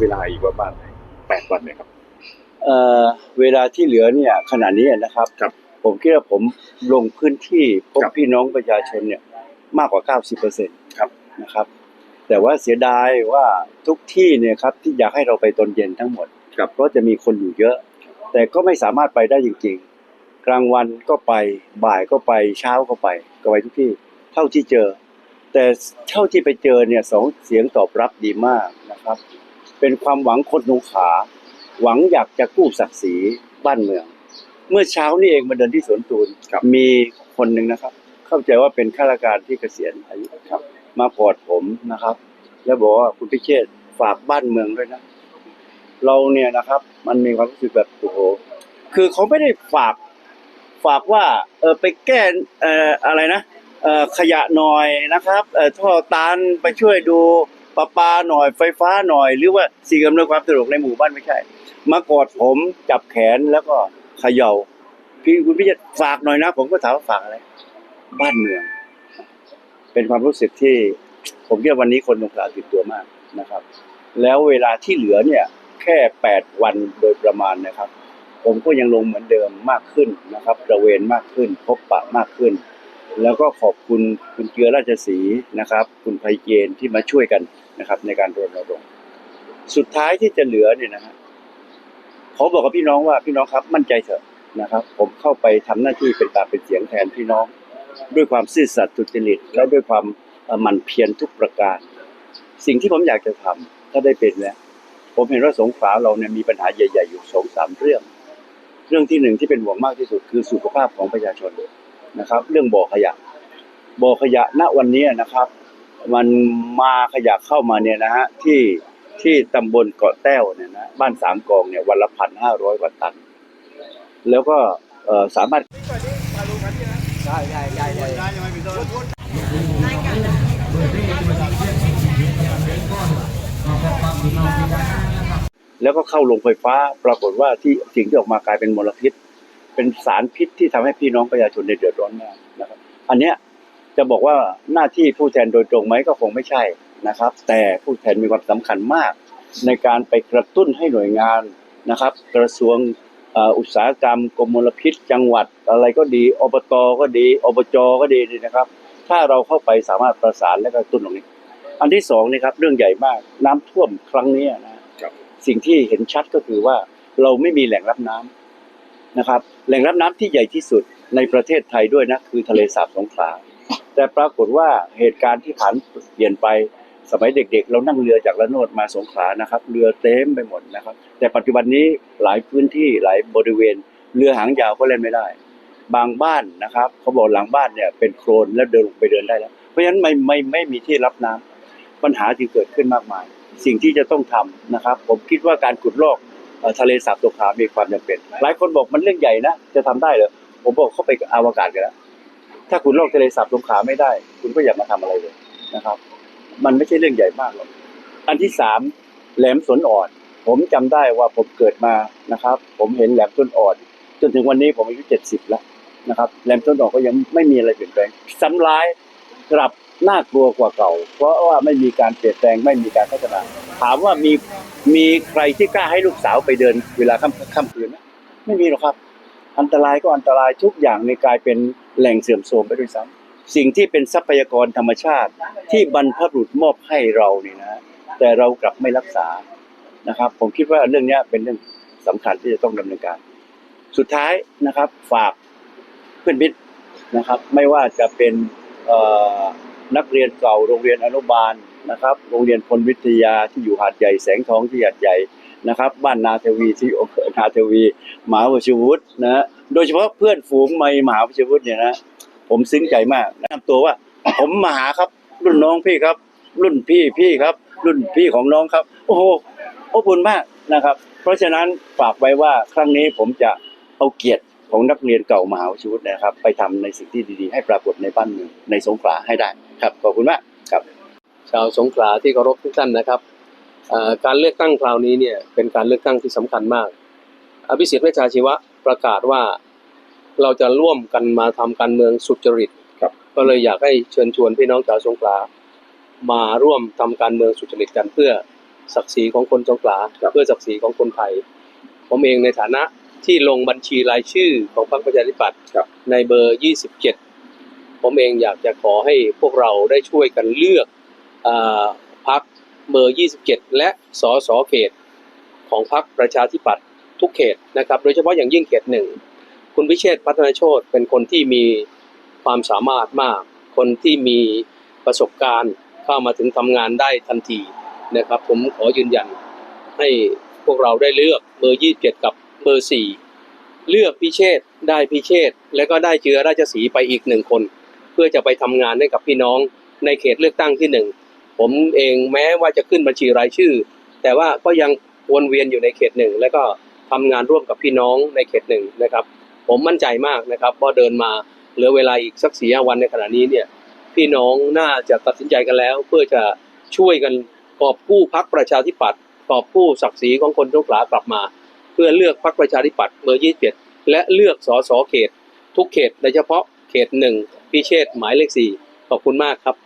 เวลาอีกประมาณแปดวันเนี่ยครับเอ่อเวลาที่เหลือเนี่ยขณะนี้นะครับครับ ผมคิดว่าผมลงพื้นที่พบครับพี่น้องประชาชนเนี่ยมากกว่า 90%ครับ นะครับ แต่ว่าเสียดายว่าทุกที่เนี่ยครับที่อยากให้เราไปตอนเย็นทั้งหมด ครับ เพราะจะมีคนอยู่เยอะ แต่ก็ไม่สามารถไปได้จริงๆ กลางวันก็ไปบ่ายก็ไปเช้าก็ไปก็ไปทุกที่เท่าที่เจอ แต่เท่าที่ไปเจอเนี่ยสองเสียงตอบรับดีมากนะครับ เป็นความหวังคนสงขลาหวังอยากจะกู้ศักดิ์ศรีบ้านเมือง เมื่อเช้านี่เองมาเดินที่สวนตูนครับมีคนหนึ่งนะครับ เข้าใจว่าเป็นข้าราชการที่เกษียณอายุครับ มากอดผมนะครับ แล้วบอกว่าคุณพิเชษฐ์ฝากบ้านเมืองด้วยนะ เราเนี่ยนะครับ มันมีความรู้สึกแบบโอ้โหคือเขาไม่ได้ฝากฝากว่าเออไปแก้เอ่ออะไรนะเอ่อขยะหน่อยนะครับเอ่อท่อตันไปช่วยดู ประปาหน่อยไฟฟ้าหน่อย หรือว่าสิ่งอำนวยความสะดวกในหมู่บ้านไม่ใช่ มากอดผมจับแขนแล้วก็เขย่า พี่คุณพี่จะฝากหน่อยนะ ผมก็ถามว่าฝากอะไร บ้านเมือง เป็นความรู้สึกที่ ผมคิดว่าวันนี้คนสงขลาติดตัวมากนะครับ แล้วเวลาที่เหลือเนี่ย แค่แปดวันโดยประมาณนะครับ ผมก็ยังลงเหมือนเดิมมากขึ้นนะครับตระเวนมากขึ้น พบปะมากขึ้น แล้วก็ขอบคุณคุณเกลือราชสีห์นะครับ คุณไพเจนที่มาช่วยกันนะครับ ในการรณรงค์สุดท้ายที่จะเหลือเนี่ยนะฮะขอบอกกับพี่น้องว่าพี่น้องครับ มั่นใจเถอะนะครับ ผมเข้าไปทำหน้าที่เป็นตาเป็นเสียงแทนพี่น้อง ด้วยความซื่อสัตย์สุจริตและด้วยความหมั่นเพียรทุกประการ สิ่งที่ผมอยากจะทำถ้าได้เป็นแล้วผมเห็นว่าสงขลาเราเนี่ยมีปัญหาใหญ่ ๆ อยู่สองสามเรื่อง เรื่องที่หนึ่งที่เป็นห่วงมากที่สุดคือสุขภาพของประชาชน นะครับ เรื่องบ่อขยะ บ่อขยะณวันนี้นะครับ มันมาขยะเข้ามาเนี่ยนะฮะที่ที่ตำบลเกาะแต้วเนี่ยนะบ้านสามกองเนี่ยวันละพันห้าร้อยกว่าตัน แล้วก็เอ่อสามารถแล้วก็เข้าโรงไฟฟ้าปรากฏว่าที่สิ่งที่ออกมากลายเป็นมลพิษ เป็นสารพิษที่ทำให้พี่น้องประชาชนเนี่ยเดือดร้อนมากนะครับ อันเนี้ยจะบอกว่าหน้าที่ผู้แทนโดยตรงไหมก็คงไม่ใช่นะครับ แต่ผู้แทนมีความสำคัญมาก ในการไปกระตุ้นให้หน่วยงานนะครับ กระทรวงเอ่ออุตสาหกรรมกรมมลพิษ จังหวัดอะไรก็ดีอบตก็ดีอบจก็ดีนี่นะครับ ถ้าเราเข้าไปสามารถประสานและกระตุ้นตรงนี้ อันที่สองนี่ครับเรื่องใหญ่มากน้ำท่วมครั้งเนี้ยนะครับสิ่งที่เห็นชัดก็คือว่าเราไม่มีแหล่งรับน้ำ นะครับแหล่งรับน้ำที่ใหญ่ที่สุดในประเทศไทยด้วยนะคือทะเลสาบสงขลาแต่ปรากฏว่าเหตุการณ์ที่ผ่านเปลี่ยนไปสมัยเด็กๆ เรานั่งเรือจากละโนดมาสงขลานะครับ เรือเต็มไปหมดนะครับ แต่ปัจจุบันนี้หลายพื้นที่หลายบริเวณ เรือหางยาวก็เล่นไม่ได้ บางบ้านนะครับเขาบอกหลังบ้านเนี่ยเป็นโคลนแล้วเดินลงไปเดินได้แล้ว เพราะฉะนั้นไม่ไม่ไม่มีที่รับน้ำปัญหาจึงเกิดขึ้นมากมาย สิ่งที่จะต้องทำนะครับ ผมคิดว่าการขุดลอก ทะเลสาบสงขลามีความจำเป็น หลายคนบอกมันเรื่องใหญ่นะ จะทำได้เหรอ ผมบอกเข้าไปอวกาศกันแล้ว ถ้าขุดลอกทะเลสาบสงขลาไม่ได้ คุณก็อย่ามาทำอะไรเลยนะครับ มันไม่ใช่เรื่องใหญ่มากหรอก อันที่สามแหลมสนอ่อน ผมจำได้ว่าผมเกิดมานะครับ ผมเห็นแหลมต้นอ่อน จนถึงวันนี้ผมอายุเจ็ดสิบแล้วนะครับ แหลมต้นอ่อนก็ยังไม่มีอะไรเปลี่ยนแปลงซ้ำร้ายกลับ น่ากลัวกว่าเก่า เพราะว่าไม่มีการเปลี่ยนแปลงไม่มีการพัฒนา ถามว่ามีมีใครที่กล้าให้ลูกสาวไปเดิน เวลาค่ำค่ำคืนไหมไม่มีหรอกครับ อันตรายก็อันตรายทุกอย่างในกลายเป็นแหล่งเสื่อมโทรมไปด้วยซ้ำสิ่งที่เป็นทรัพยากรธรรมชาติ ที่บรรพบุรุษมอบให้เรานี่นะแต่เรากลับไม่รักษานะครับ ผมคิดว่าเรื่องนี้เป็นเรื่องสำคัญที่จะต้องดำเนินการ สุดท้ายนะครับฝากเพื่อนมิตรนะครับ ไม่ว่าจะเป็นเอ่อ นักเรียนเก่าโรงเรียนอนุบาลนะครับ โรงเรียนพลวิทยาที่อยู่หาดใหญ่แสงทองที่หาดใหญ่นะครับ บ้านนาเทวีที่อำเภอนาเทวีมหาวชิวุฒินะฮะโดยเฉพาะเพื่อนฝูงในมหาวชิวุฒิเนี่ยนะผมซึ้งใจมากแนะนำตัวว่า ผมมาหาครับ รุ่นน้องพี่ครับ รุ่นพี่พี่ครับ รุ่นพี่ของน้องครับ โอ้โหอบอุ่นมากนะครับ เพราะฉะนั้นฝากไว้ว่าครั้งนี้ผมจะเอาเกียรติของนักเรียนเก่ามหาวิทยาลัยนะครับ ไปทำในสิ่งที่ดีๆ ให้ปรากฏในบ้านเมืองในสงขลาให้ได้ ครับขอบคุณมากครับ ชาวสงขลาที่เคารพทุกท่านนะครับเอ่อการเลือกตั้งคราวนี้เนี่ยเป็นการเลือกตั้งที่สำคัญมาก อภิสิทธิ์เวชชาชีวะประกาศว่าเราจะร่วมกันมาทำการเมืองสุจริตครับก็เลยอยากให้เชิญชวนพี่น้องชาวสงขลามาร่วมทำการเมืองสุจริตกันเพื่อศักดิ์ศรีของคนสงขลาครับเพื่อศักดิ์ศรีของคนไทยผมเองในฐานะที่ลงบัญชีรายชื่อของพรรคประชาธิปัตย์ครับในเบอร์ 27 ผมเองอยากจะขอให้พวกเราได้ช่วยกันเลือกอพรรคเบอร์ 27 และสสเขต ของพรรคประชาธิปัตย์ทุกเขตนะครับ โดยเฉพาะอย่างยิ่งเขตหนึ่งคุณพิเชษพัฒนาโชตเป็นคนที่มีความสามารถมาก คนที่มีประสบการณ์เข้ามาถึงทำงานได้ทันทีนะครับ ผมขอยืนยันให้พวกเราได้เลือกเบอร์27 กับเบอร์ 4 เลือกพิเชษได้พิเชษแล้วก็ได้เจือราชสีไปอีกหนึ่งคน พื่อจะไปทำงานให้กับพี่น้องในเขตเลือกตั้งที่หนึ่งผมเองแม้ว่าจะขึ้นบัญชีรายชื่อ แต่ว่าก็ยังวนเวียนอยู่ในเขตหนึ่งแล้วก็ทำงานร่วมกับพี่น้องในเขตหนึ่งนะครับ ผมมั่นใจมากนะครับว่าเดินมาเหลือเวลาอีกสักสี่วันในขณะนี้เนี่ยพี่น้องน่าจะตัดสินใจกันแล้ว เพื่อจะช่วยกันกอบกู้พักประชาธิปัตย์กอบกู้ศักดิ์ศรีของคนสงขลากลับมา เพื่อเลือกพักประชาธิปัตย์เบอร์27และเลือกสสเขต ทุกเขตโดยเฉพาะเขตหนึ่ง พิเชษหมายเลขสี่ขอบคุณมากครับ